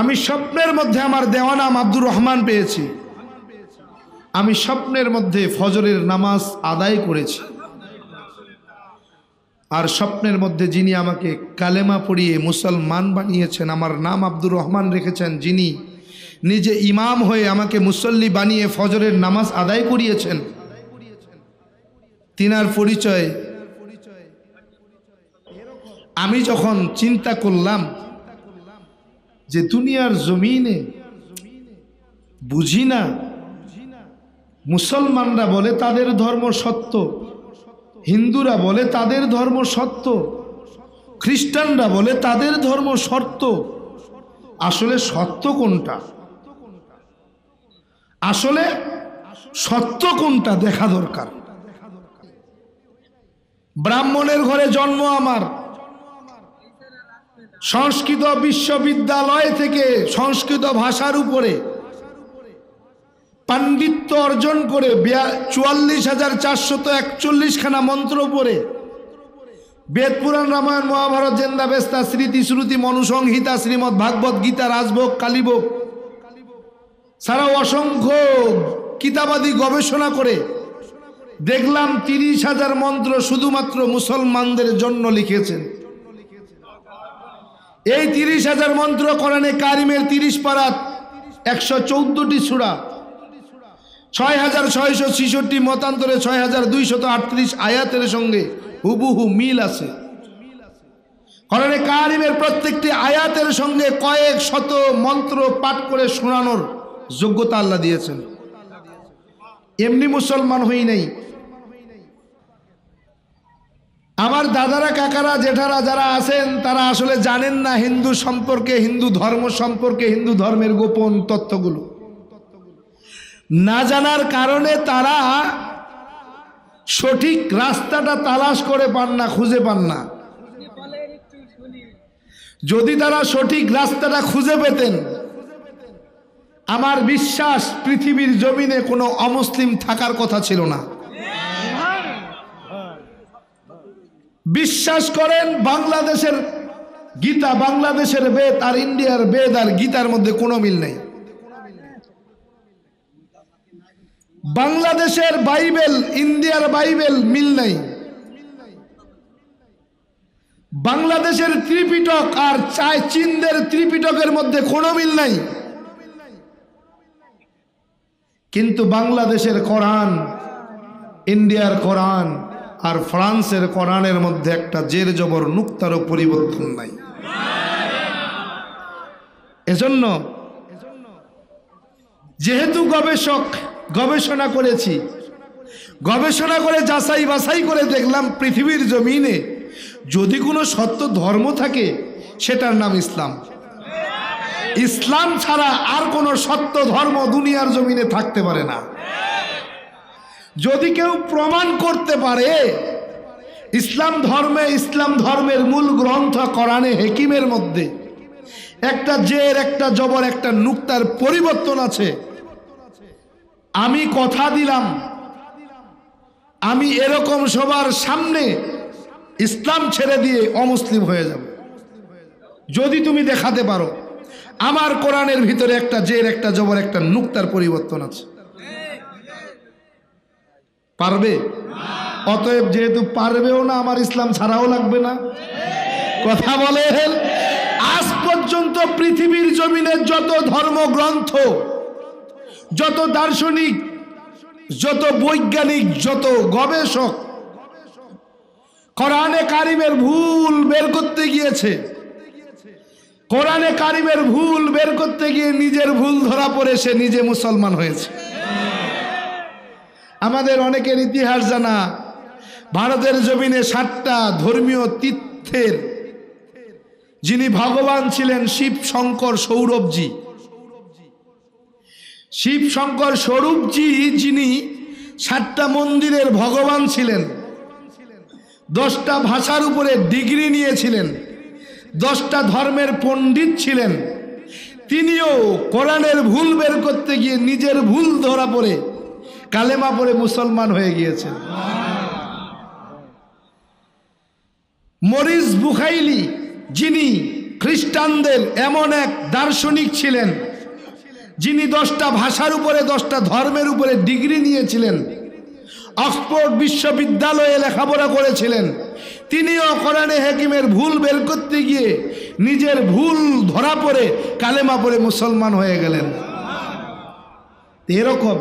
আমি স্বপ্নের মধ্যে আমার দেওয়া নাম আব্দুর রহমান পেয়েছি। আমি স্বপ্নের মধ্যে ফজরের নামাজ আদায় করেছি। আর স্বপ্নের মধ্যে যিনি আমাকে কালেমা পড়িয়ে মুসলমান বানিয়েছেন, আমার নাম আব্দুর রহমান রেখেছেন, যিনি নিজে ইমাম হয়ে আমাকে মুসল্লি বানিয়ে ফজরের নামাজ আদায় করিয়েছেন, তিনার পরিচয়। আমি যখন চিন্তা করলাম যে দুনিয়ার জমিনে বুঝি না, মুসলমানরা বলে তাদের ধর্ম সত্য, হিন্দুরা বলে তাদের ধর্ম সত্য, খ্রিস্টানরা বলে তাদের ধর্ম সত্য আসলে সত্য কোনটা? আসলে সত্য কোনটা দেখা দরকার। ব্রাহ্মণের ঘরে জন্ম আমার। সংস্কৃত বিশ্ববিদ্যালয় থেকে সংস্কৃত ভাষার উপরে পাণ্ডিত্য অর্জন করে চুয়াল্লিশ হাজার চারশত একচল্লিশখানা মন্ত্র পড়ে বেদ পুরাণ, রামায়ণ, মহাভারত, জেন্দা, বেস্তা, স্মৃতি, শ্রুতি, মনুসংহিতা শ্রীমৎ ভাগবত গীতা, রাজভোগ, কালীভোগ ছাড়াও অসংখ্য কিতাবাদি গবেষণা করে দেখলাম তিরিশ হাজার মন্ত্র শুধুমাত্র মুসলমানদের জন্য লিখেছেন। এই তিরিশ হাজার মন্ত্র কোরআনে কারিমের তিরিশ পারাত একশো চৌদ্দটি সুরা, ছয় হাজার ছয়শো ছিষট্টি মতান্তরে ছয় হাজার দুইশত আটত্রিশ আয়াতের সঙ্গে হুবুহু মিল আছে। কোরআনে কারিমের প্রত্যেকটি আয়াতের সঙ্গে কয়েক শত মন্ত্র পাঠ করে শোনানোর যোগ্যতা আল্লাহ দিয়েছেন। এমনি মুসলমান হই নেই। আমার দাদারা, কাকারা, জেঠারা যারা আছেন, তারা আসলে জানেন না হিন্দু সম্পর্কে, হিন্দু ধর্ম সম্পর্কে, হিন্দু ধর্মের গোপন তথ্যগুলো। না জানার কারণে তারা সঠিক রাস্তাটা তালাশ করে পান না, খুঁজে পান না। যদি তারা সঠিক রাস্তাটা খুঁজে পেতেন, আমার বিশ্বাস পৃথিবীর জমিনে কোনো অমুসলিম থাকার কথা ছিল না। বিশ্বাস করেন, বাংলাদেশের গীতা, বাংলাদেশের বেদ আর ইন্ডিয়ার বেদ আর গীতার মধ্যে কোনো মিল নেই। বাংলাদেশের বাইবেল, ইন্ডিয়ার বাইবেল মিল নেই। বাংলাদেশের ত্রিপিটক আর চায় চীনদের ত্রিপিটকের মধ্যে কোনো মিল নাই। কিন্তু বাংলাদেশের কোরআন, ইন্ডিয়ার কোরআন আর ফ্রান্সের কোরআনের মধ্যে একটা জের জবর নুক্তারও পরিবর্তন নাই। এজন্য যেহেতু গবেষক গবেষণা করেছি, গবেষণা করে যাচাই বাছাই করে দেখলাম পৃথিবীর জমিনে যদি কোনো সত্য ধর্ম থাকে, সেটার নাম ইসলাম। ইসলাম ছাড়া আর কোনো সত্য ধর্ম দুনিয়ার জমিনে থাকতে পারে না। যদি কেউ প্রমাণ করতে পারে, ইসলাম ধর্মে, ইসলাম ধর্মের মূল গ্রন্থ কোরআনে হেকিমের মধ্যে একটা জের, একটা জবর, একটা নুক্তার পরিবর্তন আছে। আমি কথা দিলাম, আমি এরকম সবার সামনে ইসলাম ছেড়ে দিয়ে অমুসলিম হয়ে যাব। যদি তুমি দেখাতে পারো, আমার কোরআনের ভিতরে একটা জের, একটা জবর, একটা নুক্তার পরিবর্তন আছে। পারবে? অতএব যেহেতু পারবেও না, আমার ইসলাম ছাড়াও লাগবে না। কথা বলেন। আজ পর্যন্ত পৃথিবীর জমিনের যত ধর্মগ্রন্থ, যত দার্শনিক, যত বৈজ্ঞানিক, যত গবেষক, কোরআনে কারিমের ভুল বের করতে গিয়েছে। কোরআনে কারিমের ভুল বের করতে গিয়ে নিজের ভুল ধরা পড়ে সে নিজে মুসলমান হয়েছে। আমাদের অনেকের ইতিহাস জানা। ভারতের জমিনে সাতটা ধর্মীয় তীর্থের। যিনি ভগবান ছিলেন শিব শঙ্কর সৌরভজি। শিব শঙ্কর স্বরূপজি যিনি সাতটা মন্দিরের ভগবান ছিলেন। দশটা ভাষার উপরে ডিগ্রি নিয়েছিলেন। দশটা ধর্মের পণ্ডিত ছিলেন। তিনিও কোরআনের ভুল বের করতে গিয়ে নিজের ভুল ধরা পড়ে। কালেমা পড়ে মুসলমান হয়ে গিয়েছেন মরিস বুখাইলি, যিনি খ্রিস্টানদের এমন এক দার্শনিক ছিলেন, যিনি দশটা ভাষার উপরে, দশটা ধর্মের উপরে ডিগ্রি নিয়েছিলেন, অক্সফোর্ড বিশ্ববিদ্যালয়ে লেখাপড়া করেছিলেন, তিনিও কোরআনে হেকিমের ভুল বের করতে গিয়ে নিজের ভুল ধরা পড়ে কালেমা পড়ে মুসলমান হয়ে গেলেন। এরকম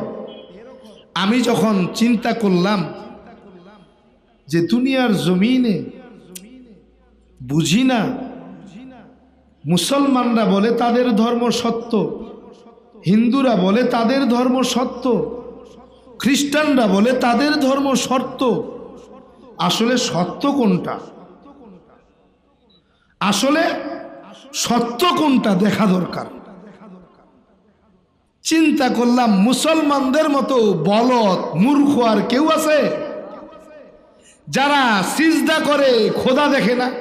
আমি যখন চিন্তা করলাম যে দুনিয়ার জমিনে বুঝি না, মুসলমানরা বলে তাদের ধর্ম সত্য, হিন্দুরা বলে তাদের ধর্ম সত্য, খ্রিস্টানরা বলে তাদের ধর্ম সত্য আসলে সত্য কোনটা? আসলে সত্য কোনটা দেখা দরকার। চিন্তা করলাম মুসলমানদের মতো বলদ, মূর্খ আর কেউ আছে? যারা সিজদা করে, খোদা দেখে না।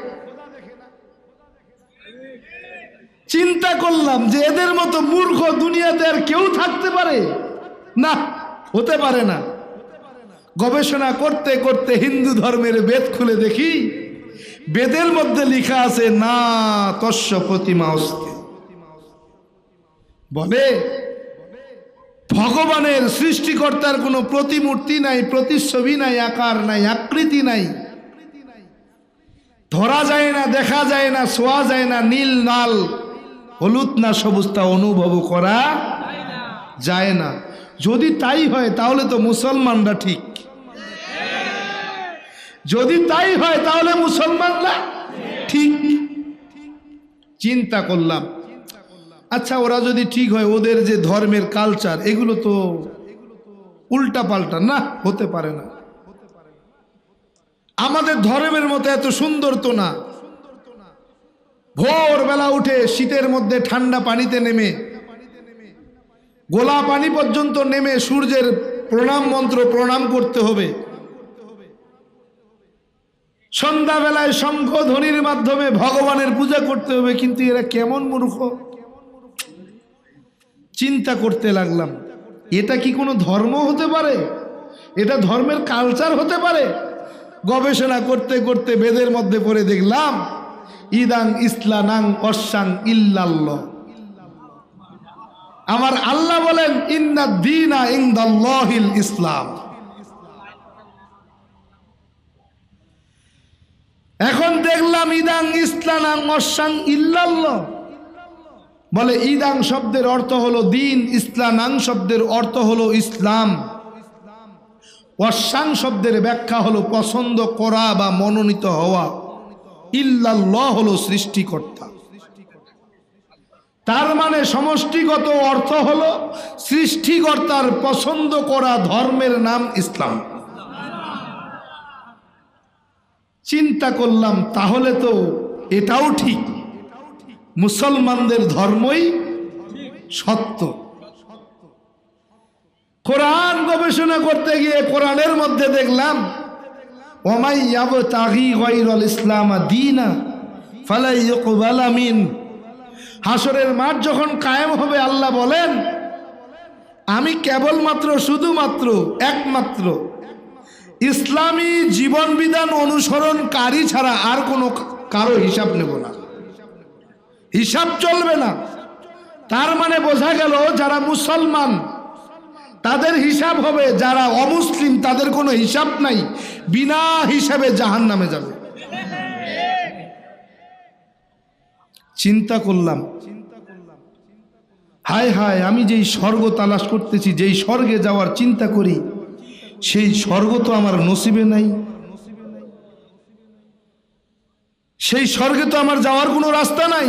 চিন্তা করলাম যে এদের মতো মূর্খ দুনিয়াতে আর কেউ থাকতে পারে? না, হতে পারে না। গবেষণা করতে করতে হিন্দু ধর্মের বেদ খুলে দেখি, বেদের মধ্যে লেখা আছে, না তস্য প্রতিমা অস্তি। বলে ভগবানের সৃষ্টিকর্তার কোনো প্রতিমূর্তি নাই, প্রতিচ্ছবি নাই, আকার নাই, আকৃতি নাই। ধরা যায় না, দেখা যায় না, শোয়া যায় না, নীল নাল হলুদ না সবুজটা অনুভব করা যায় না। যদি তাই হয়, তাহলে তো মুসলমানরা ঠিক। যদি তাই হয়, তাহলে মুসলমানরা ঠিক। চিন্তা করলাম। আচ্ছা ওরা যদি ঠিক হয়, ওদের যে ধর্মের কালচার এগুলো তো উল্টা পাল্টা, না? হতে পারে না। আমাদের ধর্মের মতো এত সুন্দর তো না। ভোরবেলা উঠে শীতের মধ্যে ঠান্ডা পানিতে নেমে, গোলা পানি পর্যন্ত নেমে সূর্যের প্রণাম মন্ত্র প্রণাম করতে হবে। সন্ধ্যাবেলায় শঙ্খ ধ্বনির মাধ্যমে ভগবানের পূজা করতে হবে, কিন্তু এরা কেমন মূর্খ? চিন্তা করতে লাগলাম। এটা কি কোনো ধর্ম হতে পারে? এটা ধর্মের কালচার হতে পারে? গবেষণা করতে করতে বেদের মধ্যে পড়ে দেখলাম, ইদাং ইসলানাং অসাং ইল্লাল্লাহ। আমার আল্লাহ বলেন, ইন্না দিনা ইন্দাল্লাহিল ইসলাম। এখন দেখলাম, ইদাং ইসলানাং অসাং ইল্লাল্লাহ। বলে ইদাং শব্দের অর্থ হলো দিন, ইসলানাং শব্দের অর্থ হলো ইসলাম। অসাং শব্দের ব্যাখ্যা হলো পছন্দ করা বা মনোনীত হওয়া। ইল্লাল্লাহ হলো সৃষ্টিকর্তা। তার মানে সমষ্টিগত অর্থ হলো সৃষ্টিকর্তার পছন্দ করা ধর্মের নাম ইসলাম। চিন্তা করলাম, তাহলে তো এটাও ঠিক। মুসলমানদের ধর্মই সত্য। কোরআন গবেষণা করতে গিয়ে কোরআনের মধ্যে দেখলাম, ওমাই ইয়াব তাগি গায়রুল ইসলাম দিনা ফালাই ইকবাল আমিন হাসরের মাঠ যখন কায়েম হবে, আল্লাহ বলেন, আমি কেবলমাত্র, শুধুমাত্র, একমাত্র ইসলামী জীবন বিধান অনুসরণকারী ছাড়া আর কোনো কারও হিসাব নেব না। হিসাব চলবে না। তার মানে বোঝা গেল যারা মুসলমান, তাদের হিসাব হবে, যারা অমুসলিম, তাদের কোনো হিসাব নাই, বিনা হিসাবে জাহান নামে যাবে। চিন্তা করলাম। হায় হায়, আমি যেই স্বর্গ তালাশ করতেছি, যেই স্বর্গে যাওয়ার চিন্তা করি, সেই স্বর্গ তো আমার নসিবে নাই। সেই স্বর্গে তো আমার যাওয়ার কোনো রাস্তা নাই।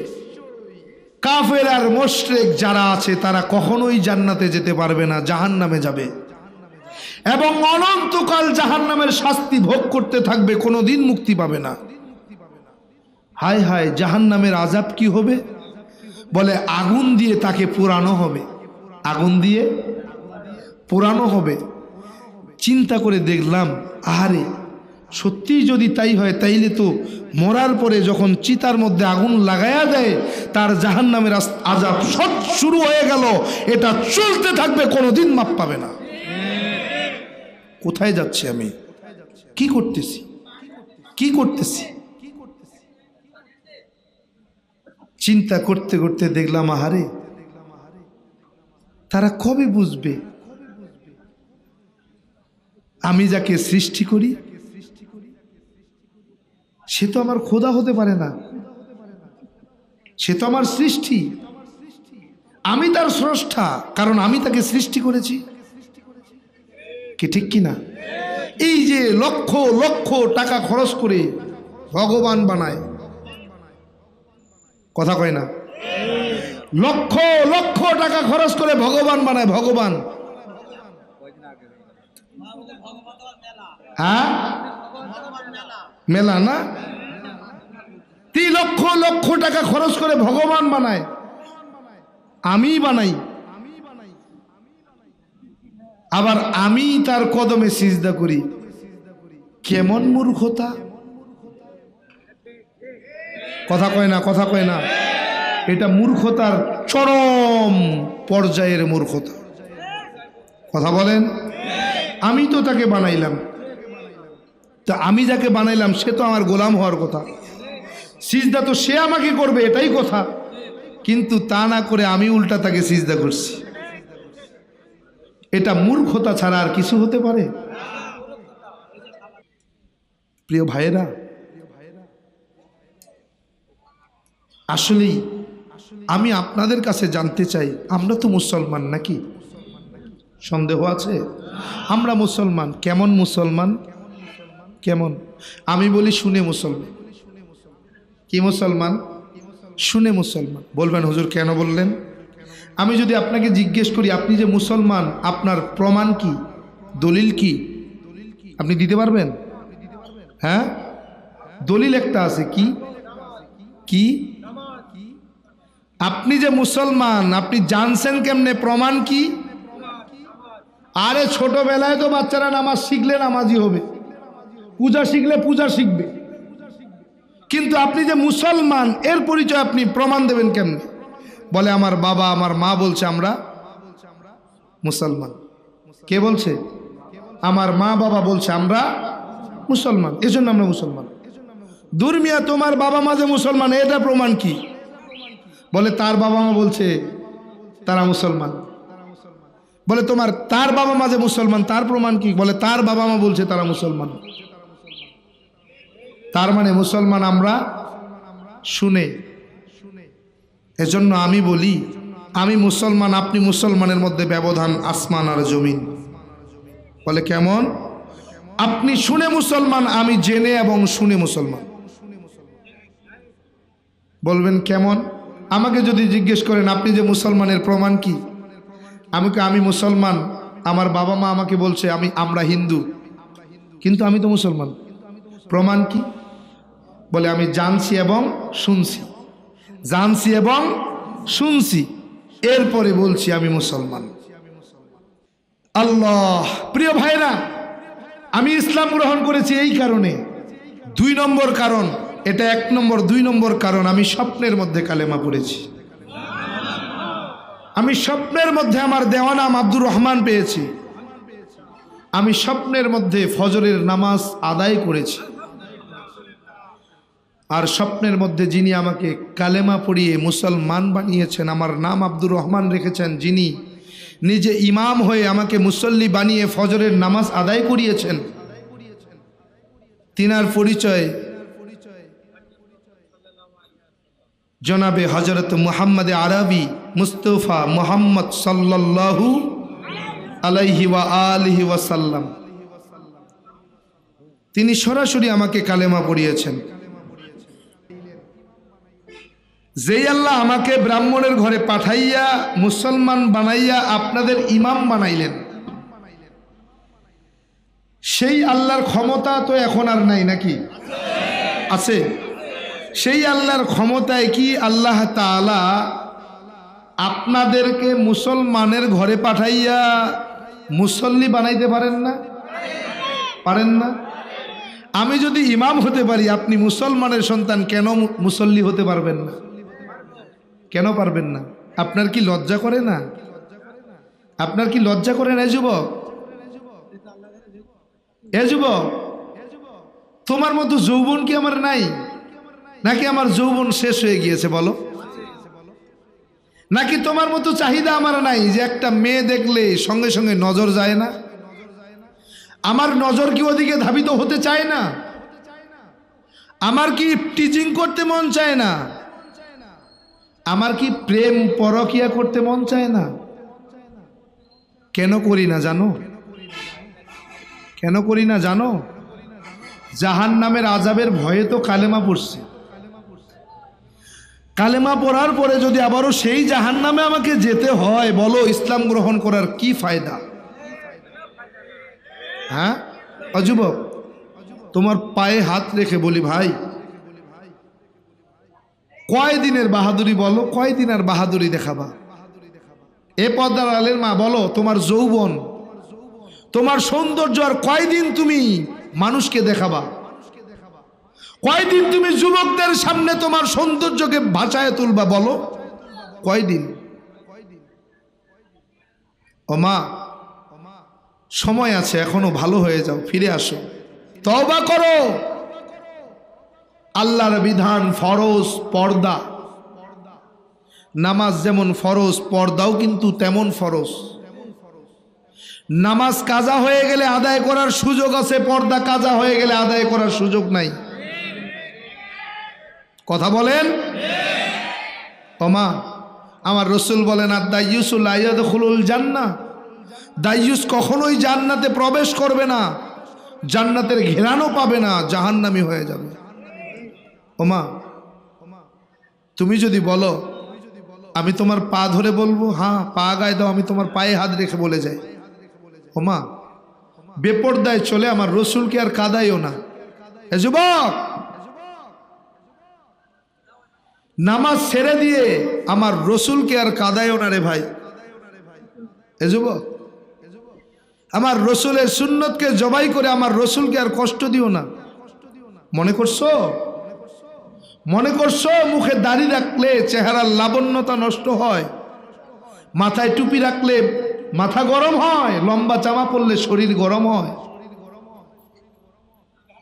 কাফের আর মোশরেক যারা আছে, তারা কখনোই জান্নাতে যেতে পারবে না জাহান নামে যাবে। এবং অনন্তকাল জাহান নামের শাস্তি ভোগ করতে থাকবে কোনো দিন মুক্তি পাবে না। হায় হায় জাহান নামের আজাব কি হবে? বলে, আগুন দিয়ে তাকে পোড়ানো হবে। আগুন দিয়ে পোড়ানো হবে। চিন্তা করে দেখলাম, আহারে সত্যি যদি তাই হয়, তাইলে তো মরার পরে যখন চিতার মধ্যে আগুন লাগায়া দেয়, তার জাহান নামের আজাব সব শুরু হয়ে গেল। এটা চলতে থাকবে, কোনোদিন মাপ পাবে না। কোথায় যাচ্ছি আমি? কি করতেছি? কি করতেছি? চিন্তা করতে করতে দেখলাম, আহারে, তারা কবে বুঝবে? আমি যাকে সৃষ্টি করি সে তো আমার খোদা হতে পারে না। সে তো আমার সৃষ্টি। আমি তার স্রষ্টা, কারণ আমি তাকে সৃষ্টি করেছি। কি ঠিক কিনা এই যে লক্ষ লক্ষ টাকা খরচ করে ভগবান বানায়। কথা কয় না? লক্ষ লক্ষ টাকা খরচ করে ভগবান বানায়, ভগবান। হ্যাঁ? মেলা না? তিন লক্ষ লক্ষ টাকা খরচ করে ভগবান বানায়। আমি বানাই। আবার আমি তার কদমে সিজদা করি। কেমন মূর্খতা? কথা কয় না, কথা কয় না। এটা মূর্খতার চরম পর্যায়ের মূর্খতা। কথা বলেন? আমি তো তাকে বানাইলাম। তা আমি যাকে বানাইলাম, সে তো আমার গোলাম হওয়ার কথা। সিজদা তো সে আমাকে করবে, এটাই কথা। কিন্তু তা না করে আমি উল্টা তাকে সিজদা করছি। এটা মূর্খতা ছাড়া আর কিছু হতে পারে? প্রিয় ভাইয়েরা, আসলেই আমি আপনাদের কাছে জানতে চাই, আমরা তো মুসলমান নাকি? সন্দেহ আছে? আমরা মুসলমান, কেমন মুসলমান? কেমন? আমি বলি শুনে মুসলমান। কি মুসলমান? শুনে মুসলমান। বলবেন, হুজুর, কেন বললেন? আমি যদি আপনাকে জিজ্ঞেস করি, আপনি যে মুসলমান, আপনার প্রমাণ কি? দলিল কি? আপনি দিতে পারবেন? হ্যাঁ? দলিল একটা আছে, কি? কি? আপনি যে মুসলমান, আপনি জানছেন কেমনে? প্রমাণ কি? আরে, ছোটবেলায় তো বাচ্চারা নামাজ শিখলে নামাজি হবে। পূজা শিখলে পূজা শিখবে। কিন্তু আপনি যে মুসলমান, এর পরিচয় আপনি প্রমাণ দেবেন কেমনে? বলে, আমার বাবা, আমার মা বলছে আমরা মুসলমান। কে বলছে? আমার মা বাবা বলছে আমরা মুসলমান। এজন্য আমরা মুসলমান। দুর্মিয়া, তোমার বাবা মা যে মুসলমান, এটা প্রমাণ কি? বলে, তার বাবা মা বলছে তারা মুসলমান। বলে, তোমার তার বাবা মা যে মুসলমান, তার প্রমাণ কি? বলে, তার বাবা মা বলছে তারা মুসলমান। তার মানে মুসলমান আমরা শুনে। এজন্য আমি বলি, আমি মুসলমান, আপনি মুসলমানের মধ্যে ব্যবধান, আসমান আর জমিন। বলে কেমন? আপনি শুনে মুসলমান, আমি জেনে এবং শুনে মুসলমান। বলবেন কেমন? আমাকে যদি জিজ্ঞেস করেন, আপনি যে মুসলমানের প্রমাণ কি? আমাকে আমি মুসলমান, আমার বাবা মা আমাকে বলছে, আমি, আমরা হিন্দু। কিন্তু আমি তো মুসলমান। প্রমাণ কি? বলে, আমি জানছি এবং শুনছি। জানছি এবং শুনছি। এরপরে বলছি, আমি মুসলমান। আল্লাহ, প্রিয় ভাইরা আমি ইসলাম গ্রহণ করেছি এই কারণে। দুই নম্বর কারণ, এটা এক নম্বর, দুই নম্বর কারণ, আমি স্বপ্নের মধ্যে কালেমা পড়েছি। আমি স্বপ্নের মধ্যে আমার দেওয়া নাম আব্দুর রহমান পেয়েছি। আমি স্বপ্নের মধ্যে ফজরের নামাজ আদায় করেছি। আর স্বপ্নের মধ্যে যিনি আমাকে কালেমা পড়িয়ে মুসলমান বানিয়েছেন, আমার নাম আব্দুর রহমান রেখেছেন, যিনি নিজে ইমাম হয়ে আমাকে মুসল্লি বানিয়ে ফজরের নামাজ আদায় করিয়েছেন, তিনার পরিচয় জনাবে হজরত মুহাম্মদ আরবি মুস্তফা মোহাম্মদ সাল্লাল্লাহু আলাইহি ওয়া আলিহি ওয়াসাল্লাম। তিনি সরাসরি আমাকে কালেমা পড়িয়েছেন। যেই আল্লাহ আমাকে ব্রাহ্মণের ঘরে পাঠাইয়া, মুসলমান বানাইয়া আপনাদের ইমাম বানাইলেন। সেই আল্লাহর ক্ষমতা তো এখন আর নাই নাকি? আছে। সেই আল্লাহর ক্ষমতায় কি আল্লাহ তালা আপনাদেরকে মুসলমানের ঘরে পাঠাইয়া মুসল্লি বানাইতে পারেন না? পারেন না? আমি যদি ইমাম হতে পারি, আপনি মুসলমানের সন্তান কেন মুসল্লি হতে পারবেন না? কেন পারবেন না? আপনার কি লজ্জা করে না? আপনার কি লজ্জা করে না যুবক? এ যুবক, তোমার মতো যৌবন কি আমার নাই? নাকি আমার যৌবন শেষ হয়ে গিয়েছে, বলো? নাকি তোমার মতো চাহিদা আমার নাই যে একটা মেয়ে দেখলে সঙ্গে সঙ্গে নজর যায় না? আমার নজর কি ওদিকে ধাবিত হতে চায় না? আমার কি টিচিং করতে মন চায় না? আমার কি প্রেম পরকিয়া করতে মন চায় না? কেন করি না জানো? কেন করি না জানো? জাহান নামের আজাবের ভয়ে তো কালেমা পড়ছে। কালেমা পড়ার পরে যদি আবারও সেই জাহান নামে আমাকে যেতে হয়, বলো ইসলাম গ্রহণ করার কি ফায়দা? হ্যাঁ? অযুবক, তোমার পায়ে হাত রেখে বলি ভাই কয় দিনের বাহাদুরি বলো কয় দিন আর বাহাদুরি দেখাবা? এ পদ্মার আলের মা বলো, তোমার যৌবন, তোমার সৌন্দর্য আর কয়দিন তুমি মানুষকে দেখাবা? কয়দিন তুমি যুবকদের সামনে তোমার সৌন্দর্যকে বাঁচায় তুলবা বলো? কয়দিন? ও মা, সময় আছে, এখনও ভালো হয়ে যাও, ফিরে আসো। তবা করো। আল্লাহর বিধান ফরজ পর্দা। নামাজ যেমন ফরজ, পর্দাও কিন্তু তেমন ফরজ। নামাজ কাজা হয়ে গেলে আদায় করার সুযোগ আছে, পর্দা কাজা হয়ে গেলে আদায় করার সুযোগ নাই। কথা বলেন? ওমা আমার রসুল বলেন, আর দাইয়ুসুল আয়াদ খুলুল জান্না দাইয়ুস কখনোই জান্নাতে প্রবেশ করবে না, জান্নাতের ঘেরানো পাবে না, জাহান্নামি হয়ে যাবে। ওমা, তুমি যদি বলো, আমি তোমার পা ধরে বলব হ্যাঁ পা গায়ে দাও, আমি তোমার পায়ে হাত রেখে বলে যাই। ওমা, বেপর্দায় চলে আমার রসুলকে আর কাদাইও না। যুবক, নামাজ ছেড়ে দিয়ে আমার রসুলকে আর কাদাইও না রে ভাই। এ যুবক, আমার রসুলের সুন্নতকে জবাই করে আমার রসুলকে আর কষ্ট দিও না। মনে করছ? মনে করছ মুখে দাড়ি রাখলে চেহারার লাবণ্যতা নষ্ট হয়? মাথায় টুপি রাখলে মাথা গরম হয়? লম্বা জামা পরলে শরীর গরম হয়?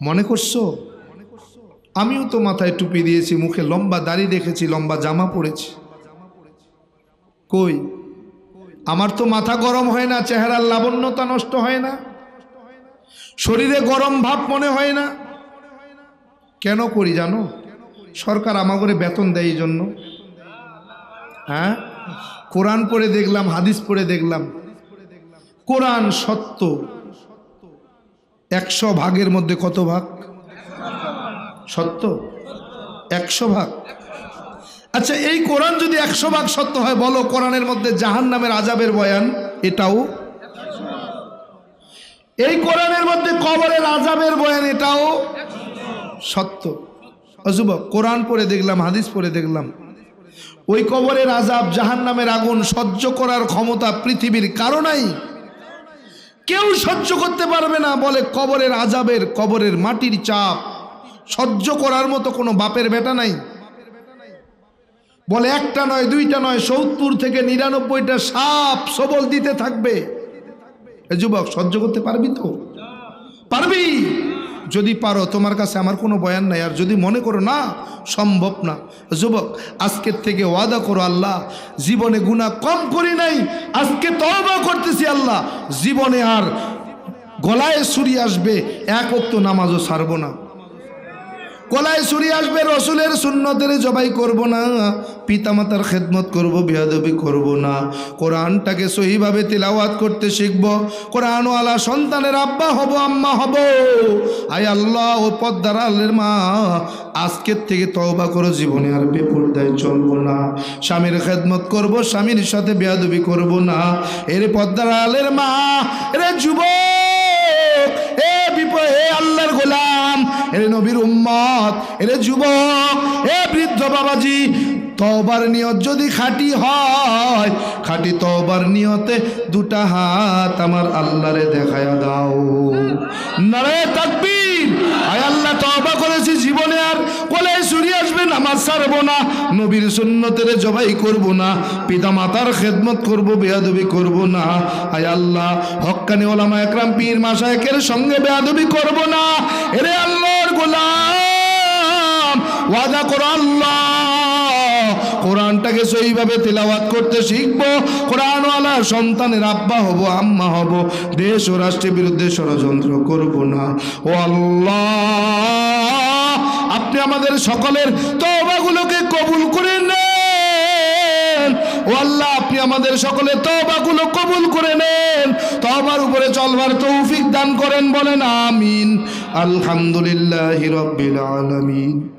মনে করছ? আমিও তো মাথায় টুপি দিয়েছি, মুখে লম্বা দাড়ি রেখেছি, লম্বা জামা পরেছি। কই? আমার তো মাথা গরম হয় না, চেহারার লাবণ্যতা নষ্ট হয় না? শরীরে গরম ভাব মনে হয় না? কেন করি জানো? সরকার আমাকে বেতন দেয় এই জন্য হ্যাঁ? কোরআন পড়ে দেখলাম, হাদিস পড়ে দেখলাম। কোরআন সত্য। একশো ভাগের মধ্যে কত ভাগ? সত্য। একশো ভাগ। আচ্ছা এই কোরআন যদি একশো ভাগ সত্য হয়, বলো কোরআনের মধ্যে জাহান নামের আজাবের বয়ান, এটাও? এই কোরআনের মধ্যে কবরের আজাবের বয়ান, এটাও? সত্য। অযুবক কোরআন পড়ে দেখলাম, হাদিস পড়ে দেখলাম। ওই কবরের আজাব জাহান নামের আগুন সহ্য করার ক্ষমতা পৃথিবীর কারও নাই। কেউ সহ্য করতে পারবে না, বলে কবরের আজাবের কবরের মাটির চাপ। সহ্য করার মতো কোনো বাপের বেটা নাই। বলে একটা নয়, দুইটা নয়, সত্তর থেকে নিরানব্বইটা সাপ সবল দিতে থাকবে। যুবক, সহ্য করতে পারবি তো? পারবি? যদি পারো, তোমার কাছে আমার কোনো বয়ান নাই, আর যদি মনে করো, না, সম্ভব না। যুবক, আজকের থেকে ওয়াদা করো আল্লাহ, জীবনে গুণা কম করি নাই, আজকে তবা করতেছি আল্লাহ, জীবনে আর গলায় সুরি আসবে, এক অক্ত নামাজও ছাড়বো না। গলায় ছুরি আসবে, রসুলের সুন্নতের জবাই করব না, পিতামাতার খেদমত করব, বিয়াদবি করব না। কোরআনটাকে সহিভাবে তিলাওয়াত করতে শিখব, কোরআনওয়ালা সন্তানের আব্বা হব, আম্মা হব। আয় আল্লাহ, ও পদ্মার আল্লের মা, আজকের থেকে তওবা করো, জীবনে আর বেপরদায় চলবো না। স্বামীর খেদমত করব, স্বামীর সাথে বেয়াদবি করব না। এর পদ্মার আলের মা রে যুবক, এ বিপদ, এ আল্লাহর গোলাম, এরে নবীর উম্মত এরে যুবক, এ বৃদ্ধ বাবাজি, তওবার নিয়ত যদি খাঁটি হয়, খাঁটি তওবার নিয়তে দুটা হাত আমার আল্লাহরে দেখায়া দাও। নারে তাকবীর। আয় আল্লাহ, তওবা করেছি জীবনে আর কোলে সুরি আসবে, নামাজ না, নবীর সুন্নতের জবাই করব না পিতা মাতার খেদমত করব, বেয়াদবি করব না। আয় আল্লাহ ওলামা একরাম পীর মাসায়কের সঙ্গে বেয়াদবি করব না। এরে আল্লাহর গোলাম। ওয়াদা করো আল্লাহ। কোরআনটাকে সেইভাবে তেলাওয়াত করতে শিখব। কোরআনওয়ালা সন্তানের আব্বা হব, আম্মা হব। দেশ ও রাষ্ট্রের বিরুদ্ধে ষড়যন্ত্র করব না। ও আল্লাহ, আপনি আমাদের সকলের তবাগুলোকে কবুল করে নেন। ও আল্লাহ, আপনি আমাদের সকলের তবাগুলো কবুল করে নেন। তবার উপরে চলবার তৌফিক দান করেন, বলেন আমিন। আলহামদুলিল্লাহ রব্বিল আলামিন।